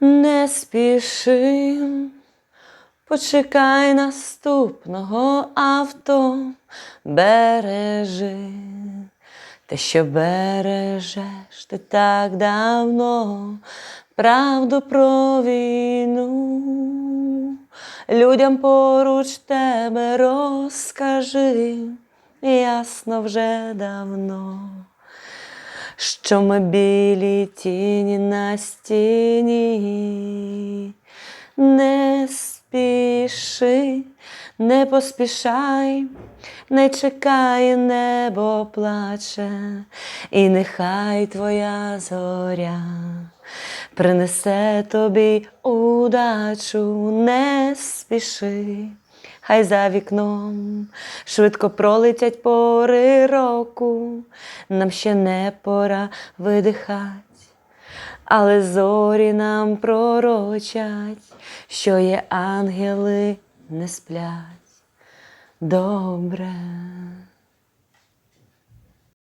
Не спіши, почекай наступного авто, бережи те, що бережеш ти так давно, правду про війну. Людям поруч тебе розкажи, ясно вже давно що ми білі тіні на стіні. Не спіши, не поспішай, не чекай, небо плаче, і нехай твоя зоря принесе тобі удачу, не спіши. Хай за вікном швидко пролетять пори року, нам ще не пора видихать, але зорі нам пророчать, що є ангели не сплять добре.